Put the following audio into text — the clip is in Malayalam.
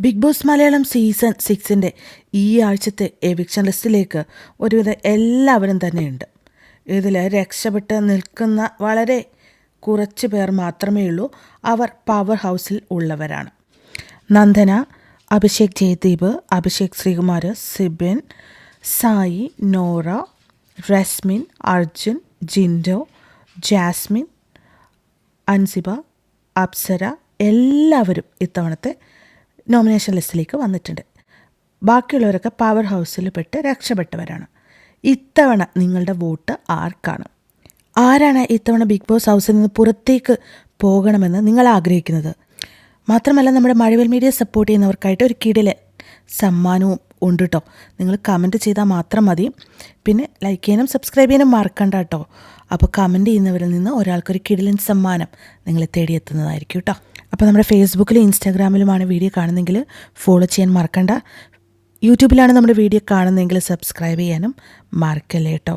ബിഗ് ബോസ് മലയാളം സീസൺ സിക്സിന്റെ ഈ ആഴ്ചത്തെ എവിക്ഷൻ ലിസ്റ്റിലേക്ക് ഒരുവിധം എല്ലാവരും തന്നെയുണ്ട്. ഇതിൽ രക്ഷപ്പെട്ട് നിൽക്കുന്ന വളരെ കുറച്ച് പേർ മാത്രമേ ഉള്ളൂ. അവർ പവർ ഹൗസിൽ ഉള്ളവരാണ്. നന്ദന അഭിഷേക് ജയദീപ് അഭിഷേക് ശ്രീകുമാർ സിബിൻ സായി നോറ റസ്മിൻ അർജുൻ ജിൻഡോ ജാസ്മിൻ അൻസിബ അപ്സര എല്ലാവരും ഇത്തവണത്തെ നോമിനേഷൻ ലിസ്റ്റിലേക്ക് വന്നിട്ടുണ്ട്. ബാക്കിയുള്ളവരൊക്കെ പവർ ഹൗസിൽ പെട്ട് രക്ഷപ്പെട്ടവരാണ്. ഇത്തവണ നിങ്ങളുടെ വോട്ട് ആർക്കാണ്? ആരാണ് ഇത്തവണ ബിഗ് ബോസ് ഹൗസിൽ നിന്ന് പുറത്തേക്ക് പോകണമെന്ന് നിങ്ങൾ ആഗ്രഹിക്കുന്നത്? മാത്രമല്ല നമ്മുടെ മഴവിൽ മീഡിയ സപ്പോർട്ട് ചെയ്യുന്നവർക്കായിട്ട് ഒരു കിടിലൻ സമ്മാനവും ഉണ്ട് കേട്ടോ നിങ്ങൾ കമന്റ് ചെയ്താൽ മാത്രം മതി. പിന്നെ ലൈക്ക് ചെയ്യാനും സബ്സ്ക്രൈബ് ചെയ്യാനും മറക്കണ്ട കേട്ടോ അപ്പോൾ കമന്റ് ചെയ്യുന്നവരിൽ നിന്ന് ഒരാൾക്കൊരു കിടിലൻ സമ്മാനം നിങ്ങളെ തേടിയെത്തുന്നതായിരിക്കും കേട്ടോ അപ്പോൾ നമ്മുടെ ഫേസ്ബുക്കിലും ഇൻസ്റ്റാഗ്രാമിലുമാണ് വീഡിയോ കാണുന്നതെങ്കിൽ ഫോളോ ചെയ്യാൻ മറക്കണ്ട. യൂട്യൂബിലാണ് നമ്മുടെ വീഡിയോ കാണുന്നതെങ്കിൽ സബ്സ്ക്രൈബ് ചെയ്യാനും മറക്കല്ലേ കേട്ടോ